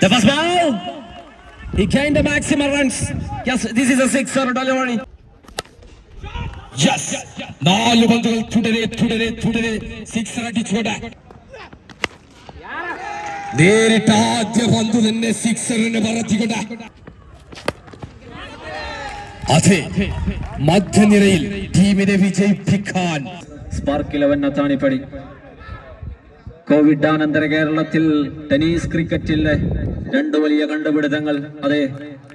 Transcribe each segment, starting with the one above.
The first ball. He gained the maximum runs. Yes, this is a sixer delivery. Yes. നാല് പന്തുകൾ തുടരെ തുടരെ തുടരെ സിക്സർ അടിച്ചുകൊണ്ട് നേരിട്ട് ആദ്യ പന്ത് തന്നെ സിക്സറിന് പറത്തിക്കൊണ്ട് അതെ മധ്യനിരയിൽ ടീമിനെ വിജയിപ്പിക്കാൻ സ്പാർക്ക് ഇലവൻ അത്താണിപ്പടി കോവിഡ് അനന്തര കേരളത്തിൽ ടെന്നീസ് ക്രിക്കറ്റിലെ രണ്ട് വലിയ കണ്ടുപിടുത്തങ്ങൾ. അതെ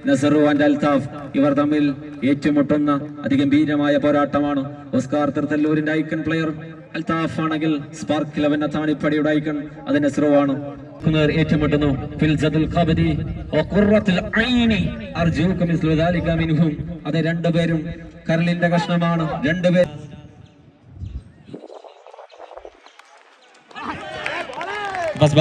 നസറു ആൻഡ് അൽതാഫ് ഇവർ തമ്മിൽ ഏറ്റുമുട്ടുന്ന അതിഗംഭീരമായ പോരാട്ടമാണ്. ഓസ്കാർ തിർത്തല്ലൂരിന്റെ ഐക്കൺ പ്ലെയർ അൽതാഫ് ആണെങ്കിൽ സ്പാർക്ക് ഇലവൻ അത്താണിപ്പടിയുടെ ഐക്കൺ അത് നസറു ആണ്. ഏറ്റുമുട്ടുന്നു. അതെ രണ്ടുപേരും കരളിന്റെ കഷ്ണമാണ്. രണ്ടുപേർ Pass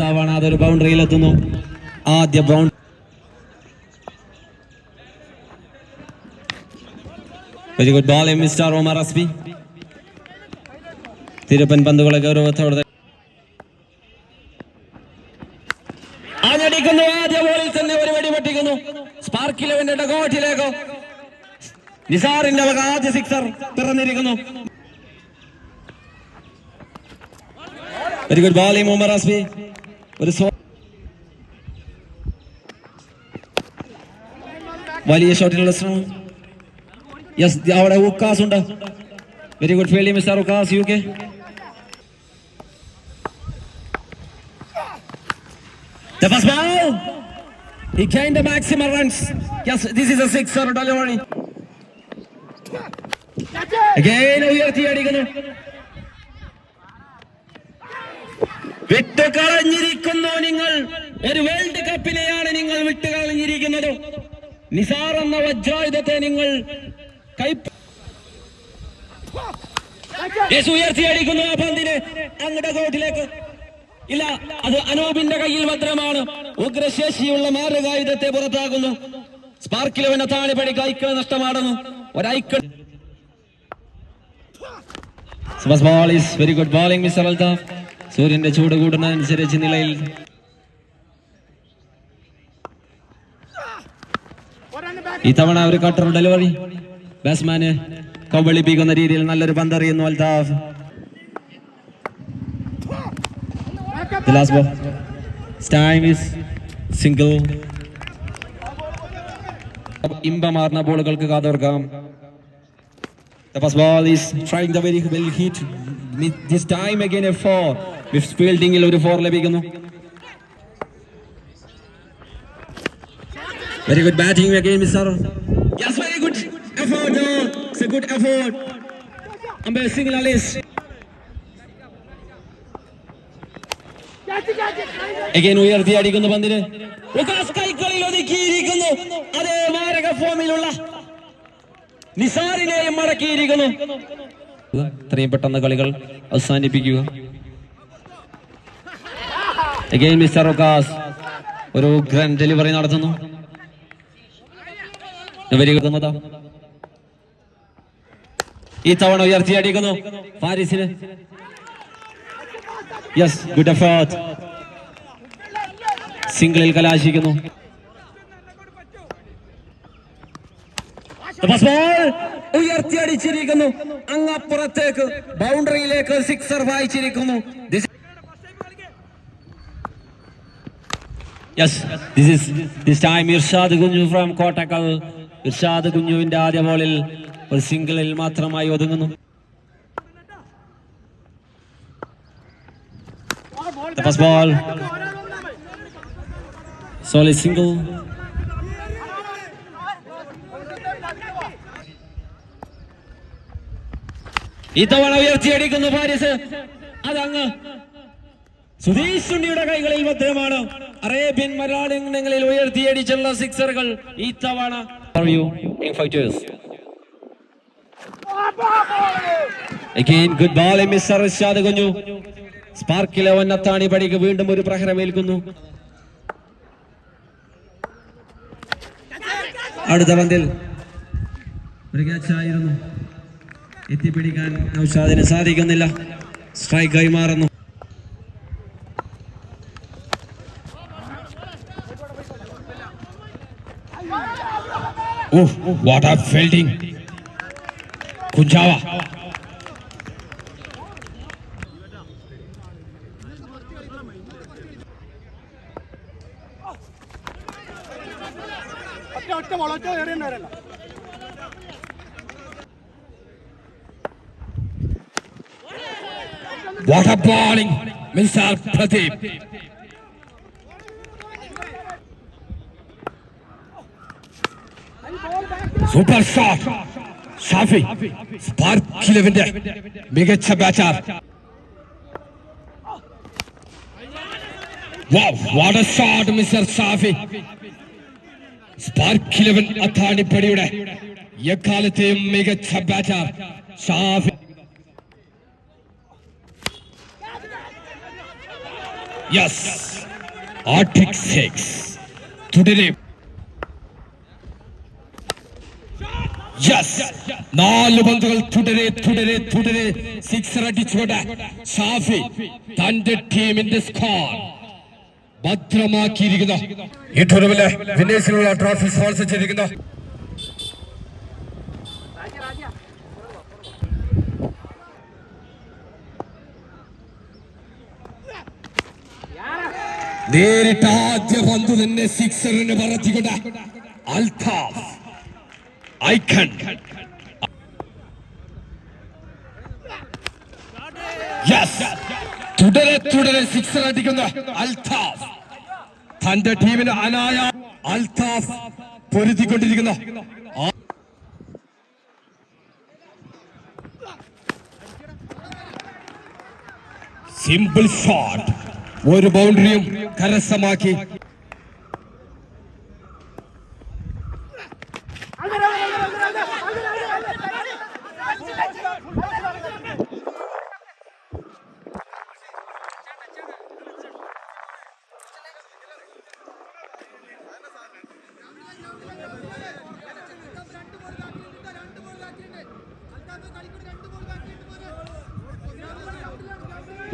തവണ അതൊരു ബൗണ്ടറിയിൽ എത്തുന്നു. ആദ്യ boundary very good ball mister Omar Asbi തിരുപ്പൻ പന്തുകളെ ഗൗരവത്തോടെ ആഞ്ഞടിക്കുന്നു. ആദ്യ ബോളിൽ തന്നെ ഒരു വെടി പൊട്ടിക്കുന്നു. സ്പാർക്ക് ഇലവന്റെ ഡഗോട്ടിലേക്ക് നിസാറിന്റെ വക ആദ്യ സിക്സർ പിറന്നിരിക്കുന്നു. Very good bowling Umar Asbi ഒരു സ്വ- വലിയ ഷോട്ടിനുള്ള ശ്രമം യെസ് അവിടെ ഉക്കാസ് ഉണ്ട് very good fielding mister Ukkas U K The first ball. He gained the maximum runs. Yes, this is a sixer delivery. Again ഉയർത്തി അടിക്കുന്നു വിട്ടുകളഞ്ഞിരിക്കുന്നു നിങ്ങൾ. ഒരു വേൾഡ് കപ്പിനെയാണ് നിങ്ങൾ വിട്ടുകളഞ്ഞിരിക്കുന്നത്. നിസാർ എന്ന വജ്രായുധത്തെ നിങ്ങൾ കൈ യേശു അടിക്കുന്നു ആ പന്തിനെ. അങ്ങടെ കോട്ടിലേക്ക്. ഇല്ല അത് അനൂപിന്റെ കയ്യിൽ ഭദ്രമാണ്. ഉഗ്രശേഷിയുള്ള മാരകായുധത്തെ പുറത്താക്കുന്നു. സ്പാർക്കിലവൻ താണിപ്പടി ഐക്യ നഷ്ടമാടുന്നു. ഒരൈക്കൾ very good bowling mister Althaf സൂര്യന്റെ ചൂട് കൂടുന്നതനുസരിച്ച് നിലയിൽ ഇത്തവണ തവണ ഒരു കട്ടർ ഡെലിവറി ബാറ്റ്സ്മാന് കബളിപ്പിക്കുന്ന രീതിയിൽ നല്ലൊരു പന്തറിയുന്നു അൽതാഫ്. ഇമ്പമാർന്ന ബോളുകൾക്ക് കാതോർക്കാം The first ball is trying the very well hit. This time again a four. With ഫീൽഡിംഗിൽ ഒരു ഫോർ ലഭിക്കുന്നു. Very good batting again miss yes very good effort it's a good effort effort. Single Alees again ഉയർത്തി അടിക്കുന്ന പന്തിന് Lucas കൈകളിൽ ഒതുക്കിയിരിക്കുന്നു. അതേ മാരക ഫോമിലുള്ള നിസാറിനെയും മടക്കിയിരിക്കുന്നു. ഇത്രയും പെട്ടെന്ന് കളികൾ അവസാനിപ്പിക്കുക. എഗൈൻ മിസ്റ്റർ റൊക്കാസ് ഒരു ഗ്രാൻഡ് ഡെലിവറി നടത്തുന്നു. ഈ തവണ ഉയർത്തി അടിക്കുന്നു ഫാരിസിന്. യെസ് ഗുഡ് എഫേർട്ട് സിംഗിളിൽ കലാശിക്കുന്നു. ഉയർത്തി അടിച്ചിരിക്കുന്നു. അങ്ങപ്പുറത്തേക്ക് ബൗണ്ടറിയിലേക്ക് സിക്സർ വായിച്ചിരിക്കുന്നു. This- this this this time Irshad Kunju from Kottakkal Irshad കുഞ്ഞുവിന്റെ ആദ്യ ബോളിൽ ഒരു സിംഗിളിൽ മാത്രമായി ഒതുങ്ങുന്നു The first ball. Solid single. ഇത്തവണ ഉയർത്തിയടിക്കുന്നു പാരീസ് അതങ്ങ് സുധീഷ് ഉണ്ണിയുടെ കൈകളിൽ ഭദ്രമാണ് അറേബ്യൻ മലയാളങ്ങളിൽ ഉയർത്തിയടിച്ചുള്ള സിക്സറുകൾ ഈ തവണ. Again, good ball, Mr. Rishad കുഞ്ഞു സ്പാർക്കിലെ ഒന്നത്താണി പടിക്ക് വീണ്ടും ഒരു പ്രഹരമേൽക്കുന്നു. അടുത്ത പന്തിൽ ഒരു ക്യാച്ചായിരുന്നു എത്തിപ്പിടിക്കാൻ നൗഷാദിന് സാധിക്കുന്നില്ല. സ്ട്രൈക്ക് കൈമാറുന്നു Oh, what a fielding. Kunjawa. ഒറ്റ ഒറ്റ വളച്ച എറിയുന്നവരല്ല What a bowling, Mr. Pradeep. Super shot Shafi Spark ഇലവന്റെ മികച്ച batter what a shot mister Shafi Spark eleven അത്താണിപ്പടിയുടെ എക്കാലത്തെയും മികച്ച ബാറ്റർ ഷാഫി യെസ് ആർട്ടിക് സിക്സ് തുടരെ യെസ് നാല് പന്തുകൾ തുടരെ തുടരെ തുടരെ. സിക്സർ അടിച്ചുകൊണ്ട് ഷാഫി തന്റെ ടീമിന്റെ സ്കോർ ഭദ്രമാക്കിയിരിക്കുന്നു. ഈ ടൂർണമെന്റ് വിന്നേഴ്സിനുള്ള ട്രോഫി സ്പോൺസർ ചെയ്തിരിക്കുന്നു നേരിട്ട് ആദ്യ പന്ത് തന്നെ സിക്സറിന് പറത്തിക്കൊണ്ട് അൽതാഫ് ഐക്കൺ യെസ് തുടരെ തുടരെ സിക്സർ അടിക്കുന്ന അൽതാഫ്. തന്റെ ടീമിന് അനായ അൽതാഫ് പൊരുത്തിക്കൊണ്ടിരിക്കുന്നു സിമ്പിൾ ഷോട്ട് ഒരു ബൗണ്ടറിയും കരസ്ഥമാക്കി.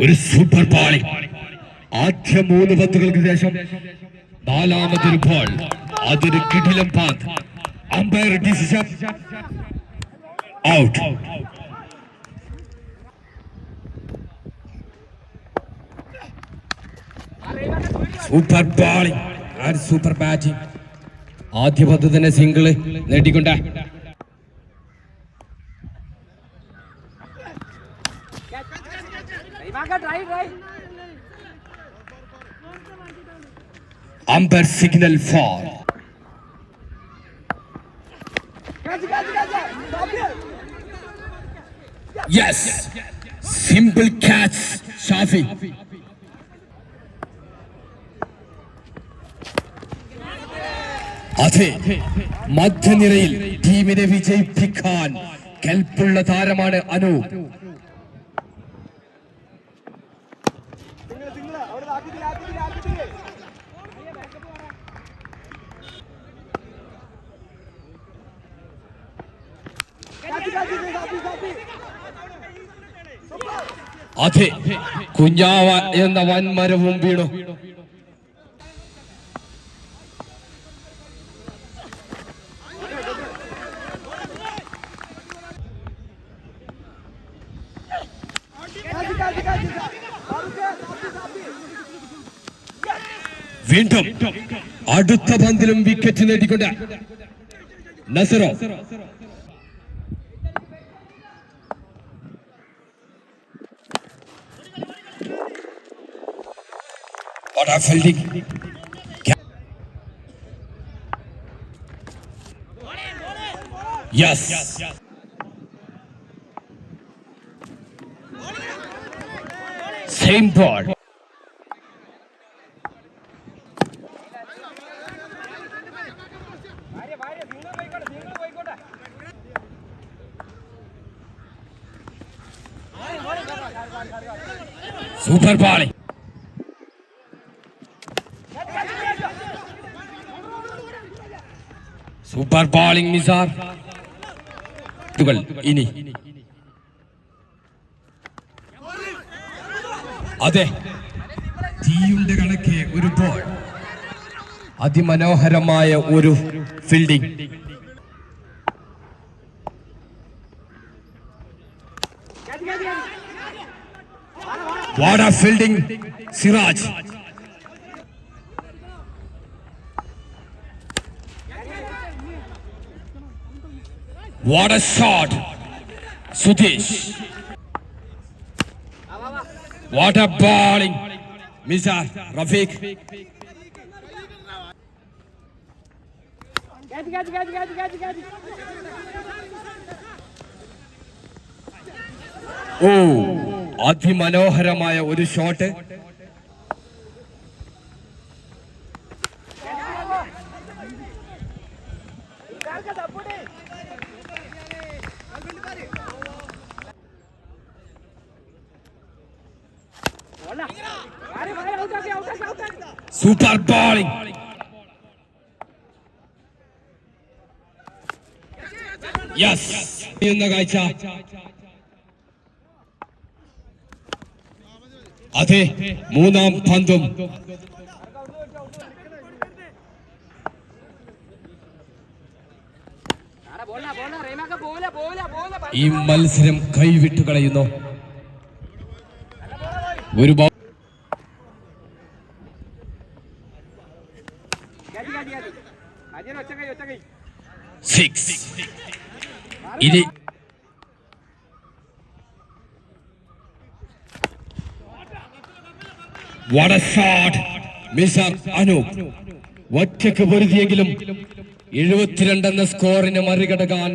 ഒരു സൂപ്പർ ബോളിംഗ് ആദ്യ മൂന്ന് പന്തുകൾക്ക് ശേഷം നാലാമതൊരു ബോൾ അതൊരു കിടിലം പാത് umpire decision. Out. Super bowling super batting ആദ്യ പന്ത് തന്നെ single നേടിക്കൊണ്ട്. Umpire signal four yes simple catch Shafi അതെ. മധ്യനിരയിൽ ടീമിനെ വിജയിപ്പിക്കാൻ കെൽപ്പുള്ള താരമാണ് അനു. അതെ കുഞ്ഞാവ എന്ന വൻമരവും വീണു. വീണ്ടും അടുത്ത പന്തിലും വിക്കറ്റ് നേടിക്കൊണ്ട് നസറോ क्या fielding yes same ball super bowling Super bowling Nisar ഇനി. അതെ. തീയുടെ കണക്കെ ഒരു ബോൾ അതിമനോഹരമായ ഒരു fielding what fielding Siraj What a shot! Sutish. What a bowling! Mizar, Rafiq. Catch, catch, catch, catch, catch, catch. ഓ അതിമനോഹരമായ ഒരു ഷോട്ട് സൂപ്പർ ബോളിംഗ് യെസ് എന്ന കാഴ്ച? അതെ മൂന്നാം പന്തും. ഈ മത്സരം കൈവിട്ടു കളയുന്നു. ഒരു ബോ- Catch, catch, catch. അജയൻ ഒറ്റ കൈ, ഒറ്റ കൈ. സിക്സ് ഇനി! മിസർ അനൂപ് ഒറ്റയ്ക്ക് പൊരുതിയെങ്കിലും എഴുപത്തിരണ്ട് എന്ന സ്കോറിനെ മറികടക്കാൻ